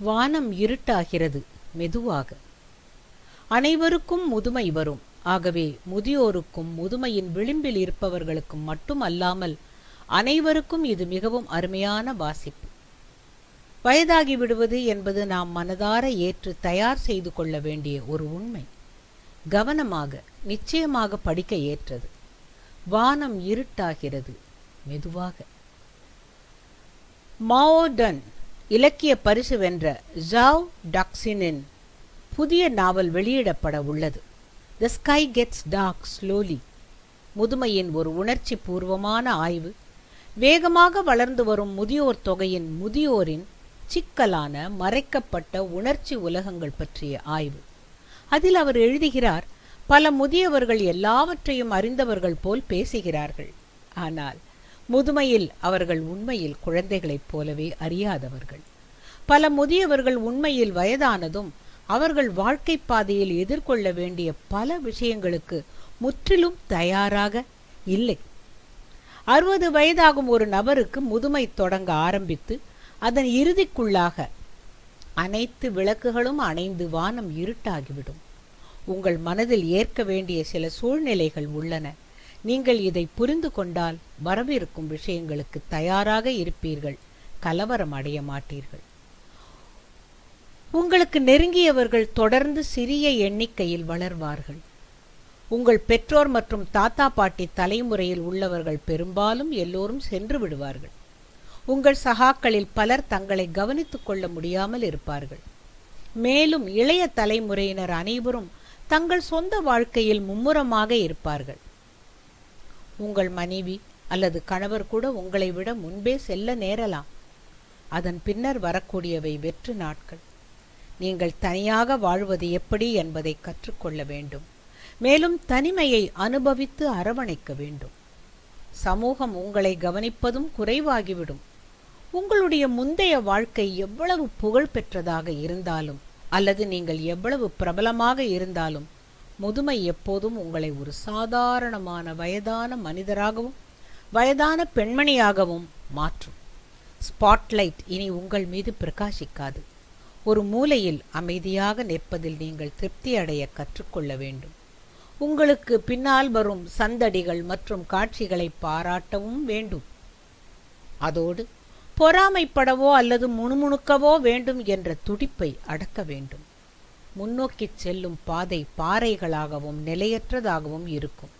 வானம் இருட்டாகிறது மெதுவாக. அனைவருக்கும் முதுமை வரும். ஆகவே முதியோருக்கும் முதுமையின் விளிம்பில் இருப்பவர்களுக்கும் மட்டும் அல்லாமல் அனைவருக்கும் இது மிகவும் அருமையான வாசிப்பு. வயதாகி விடுவது என்பது நாம் மனதார ஏற்று தயார் செய்து கொள்ள வேண்டிய ஒரு உண்மை. கவனமாக நிச்சயமாக படிக்க ஏற்றது. வானம் இருட்டாகிறது மெதுவாக. மாவோடன் இலக்கிய பரிசு வென்ற ஜாவ் டாக்ஸினின் புதிய நாவல் வெளியிடப்பட உள்ளது. The sky gets dark slowly முதுமையின் ஒரு உணர்ச்சி பூர்வமான ஆய்வு. வேகமாக வளர்ந்து வரும் முதியோர் தொகையின் முதியோரின் சிக்கலான மறைக்கப்பட்ட உணர்ச்சி உலகங்கள் பற்றிய ஆய்வு. அதில் அவர் எழுதுகிறார் பல முதியவர்கள் எல்லாவற்றையும் அறிந்தவர்கள் போல் பேசுகிறார்கள். ஆனால் முதுமையில் அவர்கள் உண்மையில் குழந்தைகளைப் போலவே அறியாதவர்கள். பல முதியவர்கள் உண்மையில் வயதானதும் அவர்கள் வாழ்க்கை பாதையில் எதிர்கொள்ள வேண்டிய பல விஷயங்களுக்கு முற்றிலும் தயாராக இல்லை. அறுபது வயதாகும் ஒரு நபருக்கு முதுமை தொடங்க ஆரம்பித்து அதன் இறுதிக்குள்ளாக அனைத்து விளக்குகளும் அணைந்து வானம் இருட்டாகிவிடும். உங்கள் மனதில் ஏற்க வேண்டிய சில சூழ்நிலைகள் உள்ளன. நீங்கள் இதை புரிந்து கொண்டால் வரவிருக்கும் விஷயங்களுக்கு தயாராக இருப்பீர்கள். கலவரம் அடைய மாட்டீர்கள். உங்களுக்கு நெருங்கியவர்கள் தொடர்ந்து சிறிய எண்ணிக்கையில் வளர்வார்கள். உங்கள் பெற்றோர் மற்றும் தாத்தா பாட்டி தலைமுறையில் உள்ளவர்கள் பெரும்பாலும் எல்லோரும் சென்று விடுவார்கள். உங்கள் சகாக்களில் பலர் தங்களை கவனித்துக் கொள்ள முடியாமல் இருப்பார்கள். மேலும் இளைய தலைமுறையினர் அனைவரும் தங்கள் சொந்த வாழ்க்கையில் மும்முரமாக இருப்பார்கள். உங்கள் மனைவி அல்லது கணவர் கூட உங்களை விட முன்பே செல்ல நேரலாம். அதன் பின்னர் வரக்கூடியவை வெற்று நாட்கள். நீங்கள் தனியாக வாழ்வது எப்படி என்பதை கற்றுக்கொள்ள வேண்டும். மேலும் தனிமையை அனுபவித்து அரவணைக்க வேண்டும். சமூகம் உங்களை கவனிப்பதும் குறைவாகிவிடும். உங்களுடைய முந்தைய வாழ்க்கை எவ்வளவு புகழ் பெற்றதாக இருந்தாலும் அல்லது நீங்கள் எவ்வளவு பிரபலமாக இருந்தாலும் முதுமை எப்போதும் உங்களை ஒரு சாதாரணமான வயதான மனிதராகவும் வயதான பெண்மணியாகவும் மாற்றும். ஸ்பாட்லைட் இனி உங்கள் மீது பிரகாசிக்காது. ஒரு மூலையில் அமைதியாக நிற்பதில் நீங்கள் திருப்தி அடைய கற்றுக்கொள்ள வேண்டும். உங்களுக்கு பின்னால் வரும் சந்தடிகள் மற்றும் காட்சிகளை பாராட்டவும் வேண்டும். அதோடு பொறாமைப்படவோ அல்லது முணுமுணுக்கவோ வேண்டும் என்ற துடிப்பை அடக்க வேண்டும். முன்னோக்கிச் செல்லும் பாதை பாறைகளாகவும் நிலையற்றதாகவும் இருக்கும்.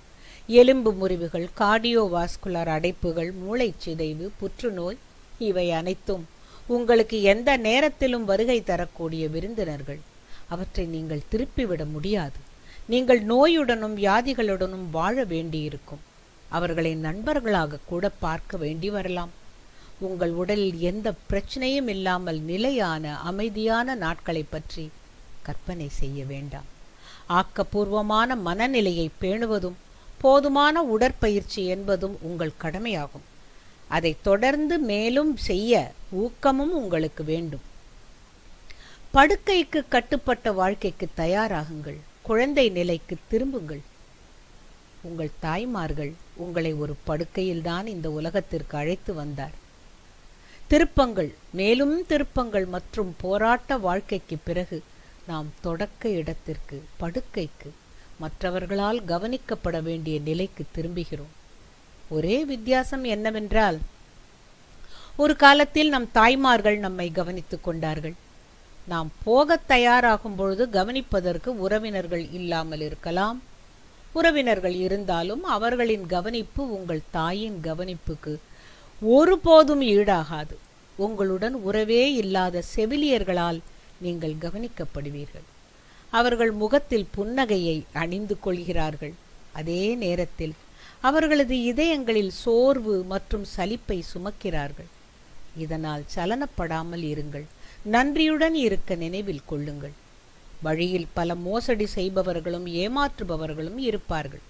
எலும்பு முறிவுகள் கார்டியோவாஸ்குலர் அடைப்புகள் மூளைச்சிதைவு புற்றுநோய் இவை அனைத்தும் உங்களுக்கு எந்த நேரத்திலும் வருகை தரக்கூடிய விருந்தினர்கள். அவற்றை நீங்கள் திருப்பிவிட முடியாது. நீங்கள் நோயுடனும் வியாதிகளுடனும் வாழ வேண்டியிருக்கும். அவர்களை நண்பர்களாக கூட பார்க்க வேண்டி வரலாம். உங்கள் உடலில் எந்த பிரச்சனையும் இல்லாமல் நிலையான அமைதியான நாட்களை பற்றி கற்பனை செய்ய வேண்டாம். ஆக்கப்பூர்வமான மனநிலையை பேணுவதும் போதுமான உடற்பயிற்சி என்பதும் உங்கள் கடமையாகும். அதை தொடர்ந்து மேலும் செய்ய ஊக்கமும் உங்களுக்கு வேண்டும். படுக்கைக்கு கட்டுப்பட்ட வாழ்க்கைக்கு தயாராகுங்கள். குழந்தை நிலைக்கு திரும்புங்கள். உங்கள் தாய்மார்கள் உங்களை ஒரு படுக்கையில்தான் இந்த உலகத்திற்கு அழைத்து வந்தார். திருப்பங்கள் மேலும் திருப்பங்கள் மற்றும் போராட்ட வாழ்க்கைக்கு பிறகு நாம் தொடக்க இடத்திற்கு படுக்கைக்கு மற்றவர்களால் கவனிக்கப்பட வேண்டிய நிலைக்கு திரும்புகிறோம். ஒரே வித்தியாசம் என்னவென்றால் ஒரு காலத்தில் நம் தாய்மார்கள் நம்மை கவனித்துக் கொண்டார்கள். நாம் போகத் தயாராகும் பொழுது கவனிப்பதற்கு உறவினர்கள் இல்லாமல் இருக்கலாம். உறவினர்கள் இருந்தாலும் அவர்களின் கவனிப்பு உங்கள் தாயின் கவனிப்புக்கு ஒருபோதும் ஈடாகாது. உங்களுடன் உறவே இல்லாத செவிலியர்களால் நீங்கள் கவனிக்கப்படுவீர்கள். அவர்கள் முகத்தில் புன்னகையை அணிந்து கொள்கிறார்கள். அதே நேரத்தில் அவர்களது இதயங்களில் சோர்வு மற்றும் சலிப்பை சுமக்கிறார்கள். இதனால் சலனப்படாமல் இருங்கள். நன்றியுடன் இருக்க நினைவில் கொள்ளுங்கள். வழியில் பல மோசடி செய்பவர்களும் ஏமாற்றுபவர்களும் இருப்பார்கள்.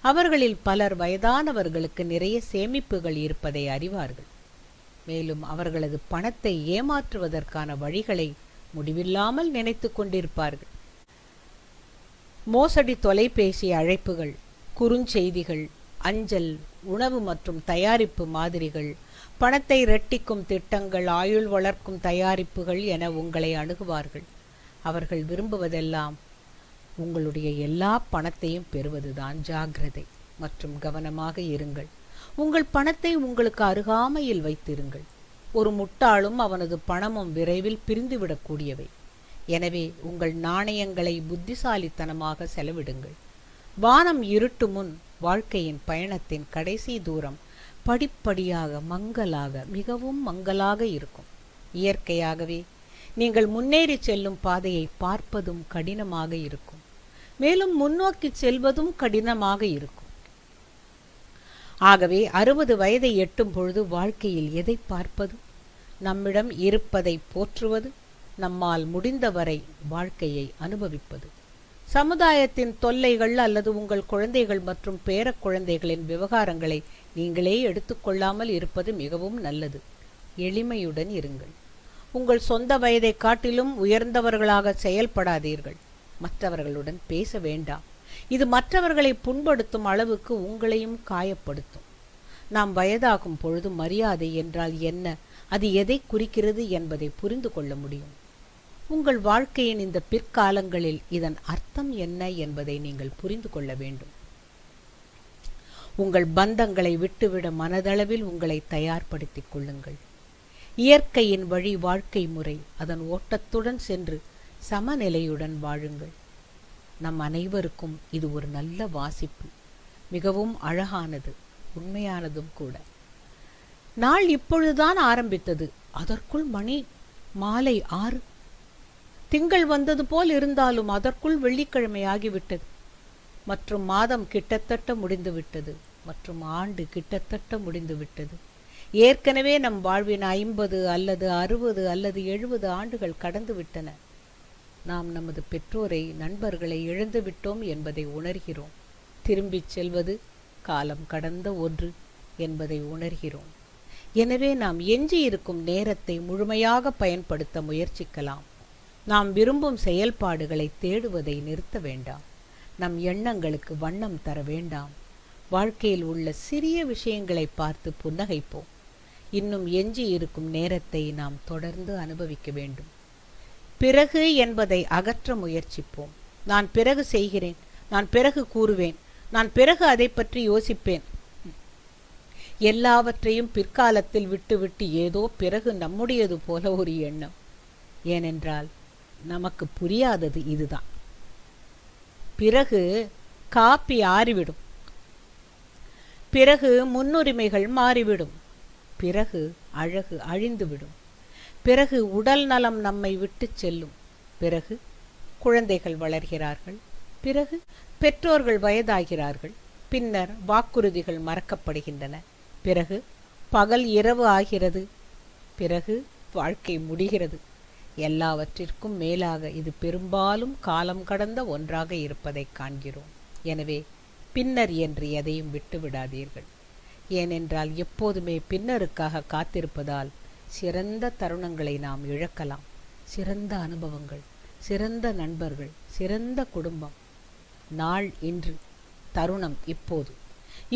அவர்களில் பலர் வயதானவர்களுக்கு நிறைய சேமிப்புகள் இருப்பதை அறிவார்கள். மேலும் அவர்களது பணத்தை ஏமாற்றுவதற்கான வழிகளை முடிவில்லாமல் நினைத்து கொண்டிருப்பார்கள். மோசடி தொலைபேசி அழைப்புகள் குறுஞ்செய்திகள் அஞ்சல் உணவு மற்றும் தயாரிப்பு மாதிரிகள் பணத்தை இரட்டிக்கும் திட்டங்கள் ஆயுள் வளர்க்கும் தயாரிப்புகள் என உங்களை அணுகுவார்கள். அவர்கள் விரும்புவதெல்லாம் உங்களுடைய எல்லா பணத்தையும் பெறுவதுதான் ஜாக்கிரதை. மற்றும் கவனமாக இருங்கள். உங்கள் பணத்தை உங்களுக்கு அருகாமையில் வைத்திருங்கள். ஒரு முட்டாளும் அவனது பணமும் விரைவில் பிரிந்துவிடக்கூடியவை. எனவே உங்கள் நாணயங்களை புத்திசாலித்தனமாக செலவிடுங்கள். வானம் இருட்டு முன் வாழ்க்கையின் பயணத்தின் கடைசி தூரம் படிப்படியாக மங்கலாக மிகவும் மங்கலாக இருக்கும். இயற்கையாகவே நீங்கள் முன்னேறி செல்லும் பாதையை பார்ப்பதும் கடினமாக இருக்கும். மேலும் முன்னோக்கி செல்வதும் கடினமாக இருக்கும். ஆகவே அறுபது வயதை எட்டும் பொழுது வாழ்க்கையில் எதை பார்ப்பது? நம்மிடம் இருப்பதை போற்றுவது நம்மால் முடிந்தவரை வாழ்க்கையை அனுபவிப்பது. சமுதாயத்தின் தொல்லைகள் அல்லது உங்கள் குழந்தைகள் மற்றும் பேரக் குழந்தைகளின் விவகாரங்களை நீங்களே எடுத்துக்கொள்ளாமல் இருப்பது மிகவும் நல்லது. எளிமையுடன் இருங்கள். உங்கள் சொந்த வயதை காட்டிலும் உயர்ந்தவர்களாக செயல்படாதீர்கள். மற்றவர்களுடன் பேச வேண்டாம். இது மற்றவர்களை புண்படுத்தும் அளவுக்கு உங்களையும் காயப்படுத்தும். நாம் வயதாகும் பொழுது மரியாதை என்றால் என்ன? அது எதை குறிக்கிறது என்பதை புரிந்து கொள்ள முடியும். உங்கள் வாழ்க்கையின் இந்த பிற்காலங்களில் இதன் அர்த்தம் என்ன என்பதை நீங்கள் புரிந்து கொள்ள வேண்டும். உங்கள் பந்தங்களை விட்டுவிட மனதளவில் உங்களை தயார்படுத்திக் கொள்ளுங்கள். இயற்கையின் வழி வாழ்க்கை முறை அதன் ஓட்டத்துடன் சென்று சமநிலையுடன் வாழுங்கள். நம் அனைவருக்கும் இது ஒரு நல்ல வாசிப்பு. மிகவும் அழகானது உண்மையானதும் கூட. நாள் இப்பொழுதுதான் ஆரம்பித்தது. அதற்குள் மணி மாலை ஆறு. திங்கள் வந்தது போல் இருந்தாலும் அதற்குள் வெள்ளிக்கிழமை ஆகிவிட்டது. மற்றும் மாதம் கிட்டத்தட்ட முடிந்துவிட்டது. மற்றும் ஆண்டு கிட்டத்தட்ட முடிந்துவிட்டது. ஏற்கனவே நம் வாழ்வின் ஐம்பது அல்லது அறுபது அல்லது எழுபது ஆண்டுகள் கடந்து விட்டன நாம் நமது பெற்றோரை நண்பர்களை இழந்துவிட்டோம் என்பதை உணர்கிறோம். திரும்பிச் செல்வது காலம் கடந்த ஒன்று என்பதை உணர்கிறோம். எனவே நாம் எஞ்சியிருக்கும் நேரத்தை முழுமையாக பயன்படுத்த முயற்சிக்கலாம். நாம் விரும்பும் செயல்பாடுகளை தேடுவதை நிறுத்த வேண்டாம். நம் எண்ணங்களுக்கு வண்ணம் தர வேண்டாம். வாழ்க்கையில் உள்ள சிறிய விஷயங்களை பார்த்து புன்னகைப்போம். இன்னும் எஞ்சி இருக்கும் நேரத்தை நாம் தொடர்ந்து அனுபவிக்க வேண்டும். பிறகு என்பதை அகற்ற முயற்சிப்போம். நான் பிறகு செய்கிறேன். நான் பிறகு கூறுவேன். நான் பிறகு அதை பற்றி யோசிப்பேன். எல்லாவற்றையும் பிற்காலத்தில் விட்டுவிட்டு ஏதோ பிறகு நம்முடையது போல ஒரு எண்ணம். ஏனென்றால் நமக்கு புரியாதது இதுதான். பிறகு காப்பி ஆறிவிடும். பிறகு முன்னுரிமைகள் மாறிவிடும். பிறகு அழகு அழிந்துவிடும். பிறகு உடல் நலம் நம்மை விட்டு செல்லும். பிறகு குழந்தைகள் வளர்கிறார்கள். பிறகு பெற்றோர்கள் வயதாகிறார்கள். பின்னர் வாக்குறுதிகள் மறக்கப்படுகின்றன. பிறகு பகல் இரவு ஆகிறது. பிறகு வாழ்க்கை முடிகிறது. எல்லாவற்றிற்கும் மேலாக இது பெரும்பாலும் காலம் கடந்த ஒன்றாக இருப்பதை காண்கிறோம். எனவே பின்னர் என்று எதையும் விட்டுவிடாதீர்கள். ஏனென்றால் எப்போதுமே பின்னருக்காக காத்திருப்பதால் சிறந்த தருணங்களை நாம் இழக்கலாம். சிறந்த அனுபவங்கள் சிறந்த நண்பர்கள் சிறந்த குடும்பம். நாள் இன்று தருணம் இப்போது.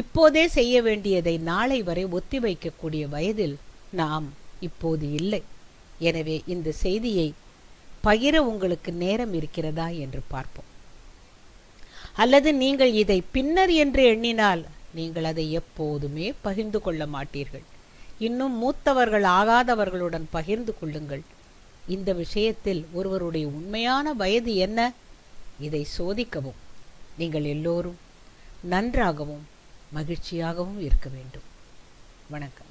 இப்போதே செய்ய வேண்டியதை நாளை வரை ஒத்திவைக்கக்கூடிய வயதில் நாம் இப்போது இல்லை. எனவே இந்த செய்தியை பகிர உங்களுக்கு நேரம் இருக்கிறதா என்று பார்ப்போம். அல்லது நீங்கள் இதை பின்னர் என்று எண்ணினால் நீங்கள் அதை எப்போதுமே பகிர்ந்து கொள்ள மாட்டீர்கள். இன்னும் மூத்தவர்கள் ஆகாதவர்களுடன் பகிர்ந்து கொள்ளுங்கள். இந்த விஷயத்தில் ஒருவருடைய உண்மையான வயது என்ன? இதை சோதிக்கவும். நீங்கள் எல்லோரும் நன்றாகவும் மகிழ்ச்சியாகவும் இருக்க வேண்டும். வணக்கம்.